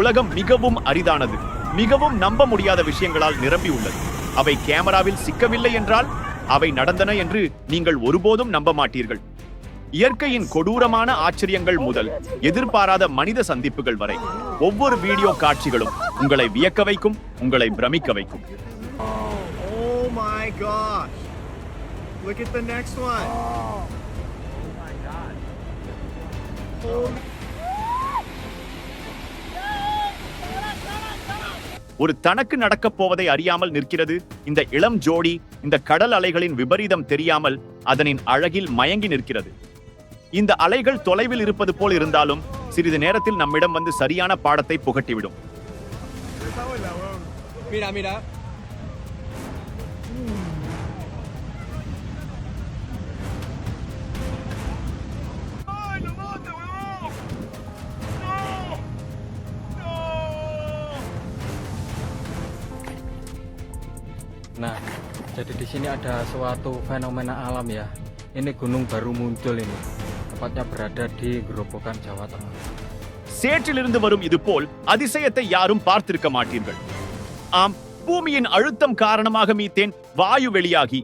உலகம் மிகவும் அரிதானது. மிகவும் நம்ப முடியாத விஷயங்களால் நிரம்பி உள்ளது. அவை கேமராவில் சிக்கவில்லை என்றால் அவை நடந்தன என்று நீங்கள் ஒருபோதும் நம்ப மாட்டீர்கள். இயற்கையின் கொடூரமான ஆச்சரியங்கள் முதல் எதிர்பாராத மனித சந்திப்புகள் வரை ஒவ்வொரு வீடியோ காட்சிகளும் உங்களை வியக்க வைக்கும் உங்களை பிரமிக்க வைக்கும். Oh my gosh. Look at the next one. ஒரு தனக்கு நடக்கப் போவதை அறியாமல் நிற்கிறது. இந்த இளம் ஜோடி இந்த கடல் அலைகளின் விபரீதம் தெரியாமல் அதனின் அழகில் மயங்கி நிற்கிறது. இந்த அலைகள் தொலைவில் இருப்பது போல் இருந்தாலும் சிறிது நேரத்தில் நம்மிடம் வந்து சரியான பாடத்தை புகட்டிவிடும். Jadi di sini ada suatu fenomena alam ya. Ini gunung baru muncul ini. Tepatnya berada di Gerobokan Jawa Tengah. சேற்றிலிருந்து வரும் இது போல் அதிசயத்தை யாரும் பார்த்திருக்க மாட்டீர்கள் ஆம் பூமியின் அழுத்தம் காரணமாக மீத்தேன் வாயு வெளியாகி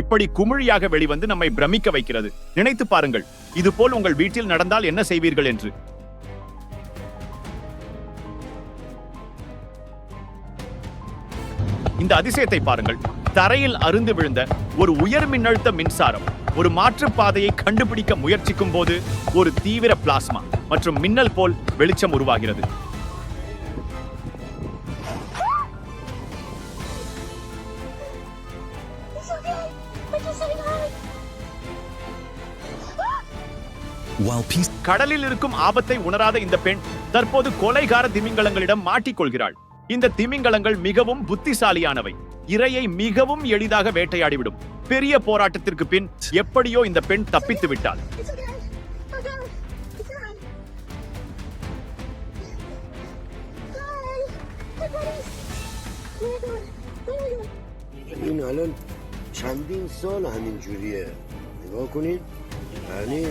இப்படி குமிழியாக வெளிவந்து நம்மை பிரமிக்க வைக்கிறது நினைத்து பாருங்கள் இது போல் உங்கள் வீட்டில் நடந்தால் என்ன செய்வீர்கள் என்று இந்த அதிசயத்தை பாருங்கள். தரையில் அருந்து விழுந்த ஒரு உயர் மின்னழுத்த மின்சாரம் ஒரு மாற்றுப் பாதையை கண்டுபிடிக்க முயற்சிக்கும் போது ஒரு தீவிர பிளாஸ்மா மற்றும் மின்னல் போல் வெளிச்சம் உருவாகிறது. கடலில் இருக்கும் ஆபத்தை உணராத இந்த பெண் தற்போது கொலைகார திமிங்கலங்களிடம் மாட்டிக்கொள்கிறாள். இந்த திமிங்கலங்கள் மிகவும் புத்திசாலியானவை இரையை மிகவும் எளிதாக வேட்டையாடிவிடும் பெரிய போராட்டத்திற்கு பின் எப்படியோ இந்த பெண் தப்பித்து விட்டாள் It's okay. Okay. It's alright. Hi. Hi, buddies. Where are we going? Where are we going? این الان چندین سال همین جوریه نگاه کنید یعنی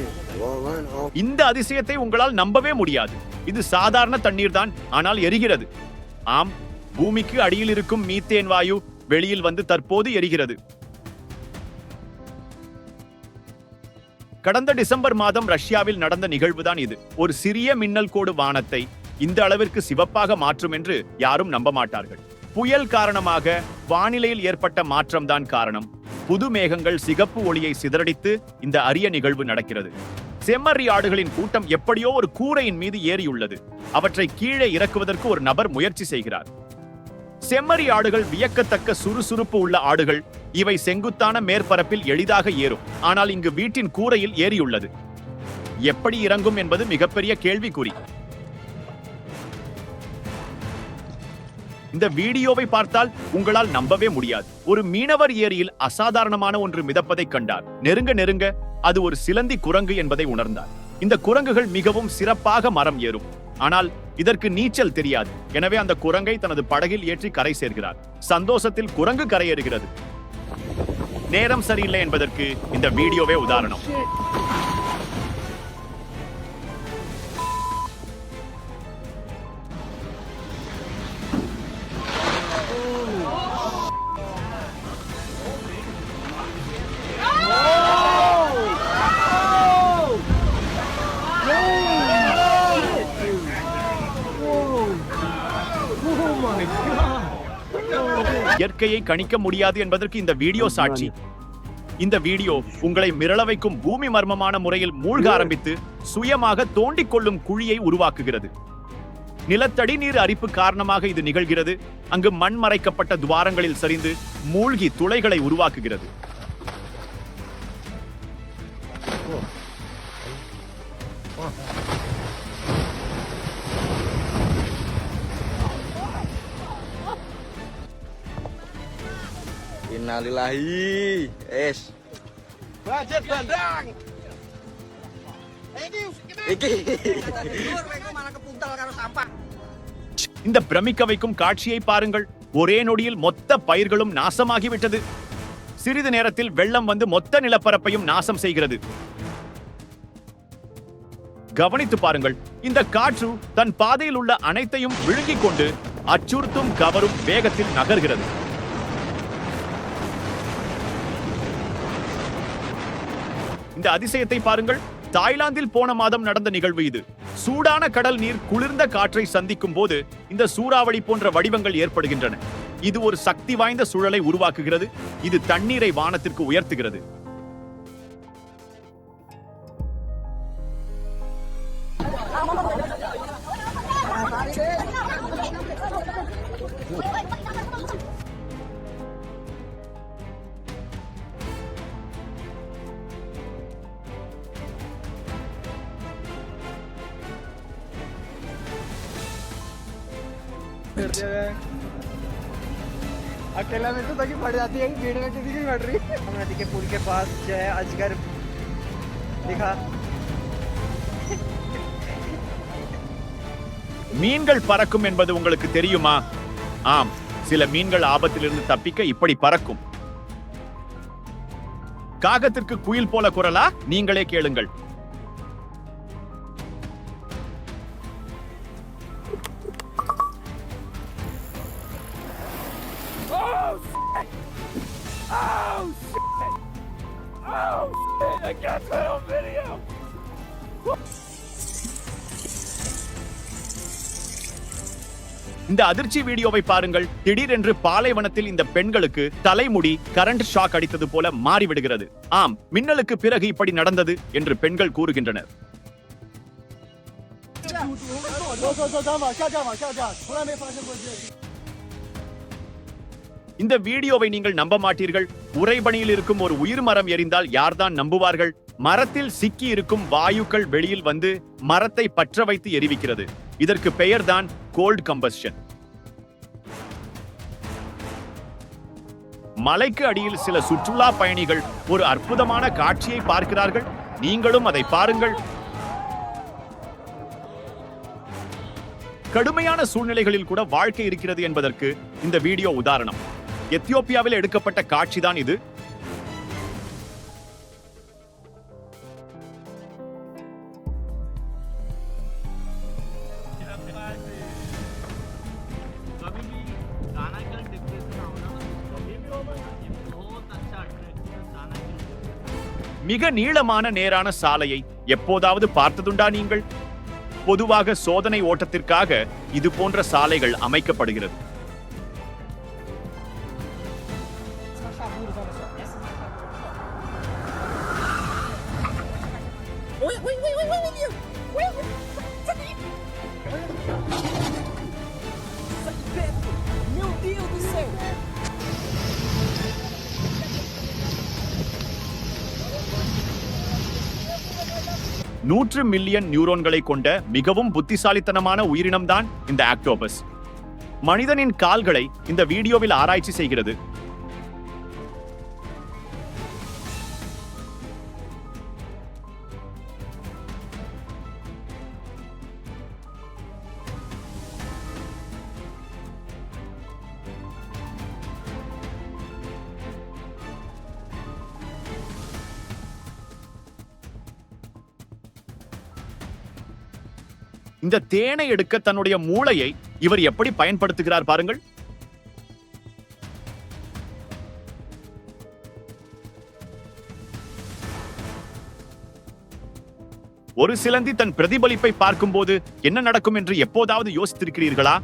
واقعا آب இந்த அதிசயத்தை உங்களால் நம்பவே முடியாது இது சாதாரண தண்ணீர் தான் ஆனால் எரிகிறது ஆம் பூமிக்கு அடியில் இருக்கும் மீத்தேன் வாயு வெளியில் வந்து தற்போது எரிகிறது. கடந்த டிசம்பர் மாதம் ரஷ்யாவில் நடந்த நிகழ்வுதான் இது. ஒரு சிறிய மின்னல் கோடு வானத்தை இந்த அளவிற்கு சிவப்பாக மாற்றும் என்று யாரும் நம்ப மாட்டார்கள். புயல் காரணமாக வானிலையில் ஏற்பட்ட மாற்றம்தான் காரணம். புது மேகங்கள் சிகப்பு ஒளியை சிதறடித்து இந்த அரிய நிகழ்வு நடக்கிறது. செம்மறி ஆடுகளின் கூட்டம் எப்படியோ ஒரு கூரையின் மீது ஏறியுள்ளது. அவற்றை கீழே இறக்குவதற்கு ஒரு நபர் முயற்சி செய்கிறார். செம்மறி ஆடுகள் வியக்கத்தக்க சுறுசுறுப்பு உள்ள ஆடுகள். இவை செங்குத்தான மேற்பரப்பில் எளிதாக ஏறும். ஆனால் இங்கு வீட்டின் கூரையில் ஏறியுள்ளது. எப்படி இறங்கும் என்பது மிகப்பெரிய கேள்விக்குறி. இந்த வீடியோவை பார்த்தால் உங்களால் நம்பவே முடியாது. ஒரு மீனவர் ஏரியில் அசாதாரணமான ஒன்று மிதப்பதை கண்டார். நெருங்க நெருங்க அது ஒரு சிலந்தி குரங்கு என்பதை உணர்ந்தார். இந்த குரங்குகள் மிகவும் சிறப்பாக மரம் ஏறும். ஆனால் இதற்கு நீச்சல் தெரியாது. எனவே அந்த குரங்கை தனது படகில் ஏற்றி கரை சேர்கிறார். சந்தோஷத்தில் குரங்கு கரையேறுகிறது. நேரம் சரியில்லை என்பதற்கு இந்த வீடியோவே உதாரணம். Oh, இயற்கையை கணிக்க முடியாது என்பதற்கு இந்த வீடியோ சாட்சி. இந்த வீடியோ உங்களை மிரள வைக்கும் பூமி மர்மமான முறையில் மூழ்க ஆரம்பித்து சுயமாக தோண்டிக் கொள்ளும் குழியை உருவாக்குகிறது. நிலத்தடி நீர் அரிப்பு காரணமாக இது நிகழ்கிறது. அங்கு மண் மறைக்கப்பட்ட துவாரங்களில் சரிந்து மூழ்கி துளைகளை உருவாக்குகிறது. Innalillahi. Es. Budget bandang. Iki. இந்த பிரமிக்க வைக்கும் காட்சியை பாருங்கள் ஒரே நொடியில் மொத்த பயிர்களும் நாசமாகிவிட்டது சிறிது நேரத்தில் வெள்ளம் வந்து மொத்த நிலப்பரப்பையும் நாசம் செய்கிறது கவனித்து பாருங்கள் இந்த காற்று தன் பாதையில் உள்ள அனைத்தையும் விழுங்கிக் கொண்டு அச்சுறுத்தும் கவரும் வேகத்தில் நகர்கிறது இந்த அதிசயத்தை பாருங்கள். தாய்லாந்தில் போன மாதம் நடந்த நிகழ்வு இது. சூடான கடல் நீர் குளிர்ந்த காற்றை சந்திக்கும் போது இந்த சூறாவளி போன்ற வடிவங்கள் ஏற்படுகின்றன. இது ஒரு சக்தி வாய்ந்த சூழலை உருவாக்குகிறது. இது தண்ணீரை வானத்திற்கு உயர்த்துகிறது. अकेला में तो ताकि पड़ जाती है भीड़ में किसी की पड़ रही हम नदी के पुल के पास जो है अजगर दिखा மீன்கள் பறக்கும் என்பது உங்களுக்கு தெரியுமா ஆம் சில மீன்கள் ஆபத்திலிருந்து தப்பிக்க இப்படி பறக்கும் காகத்திற்கு குயில் போல குரலா நீங்களே கேளுங்கள் இந்த அதிர்ச்சி வீடியோவை பாருங்கள் திடீரென்று பாலைவனத்தில் இந்த பெண்களுக்கு தலைமுடி கரண்ட் ஷாக் அடித்தது போல மாறிவிடுகிறது ஆம் மின்னலுக்கு பிறகு இப்படி நடந்தது என்று பெண்கள் கூறுகின்றனர் இந்த வீடியோவை நீங்கள் நம்ப மாட்டீர்கள். உறைபணியில் இருக்கும் ஒரு உயிர் மரம் எரிந்தால் யார்தான் நம்புவார்கள்? மரத்தில் சிக்கி இருக்கும் வாயுக்கள் வெளியில் வந்து மரத்தை பற்ற வைத்து எரிவிக்கிறது. இதற்கு பெயர்தான் கோல்ட் கம்பஸ்டன் மலைக்கு அடியில் சில சுற்றுலா பயணிகள் ஒரு அற்புதமான காட்சியை பார்க்கிறார்கள். நீங்களும் அதை பாருங்கள். கடுமையான சூழ்நிலைகளில் கூட வாழ்க்கை இருக்கிறது என்பதற்கு இந்த வீடியோ உதாரணம். எத்தியோப்பியாவில் எடுக்கப்பட்ட காட்சிதான் இது. மிக நீளமான நேரான சாலையை எப்போதாவது பார்த்ததுண்டா நீங்கள்? பொதுவாக சோதனை ஓட்டத்திற்காக இது போன்ற சாலைகள் அமைக்கப்படுகிறது. நூற்று மில்லியன் நியூரோன்களை கொண்ட மிகவும் புத்திசாலித்தனமான உயிரினம்தான் இந்த ஆக்டோபஸ். மனிதனின் கால்களை இந்த வீடியோவில் ஆராய்ச்சி செய்கிறது. இந்த தேனை எடுக்க தன்னுடைய மூளையை இவர் எப்படி பயன்படுத்துகிறார் பாருங்கள். ஒரு சிலந்தி தன் பிரதிபலிப்பை பார்க்கும்போது என்ன நடக்கும் என்று எப்போதாவது யோசித்திருக்கிறீர்களா?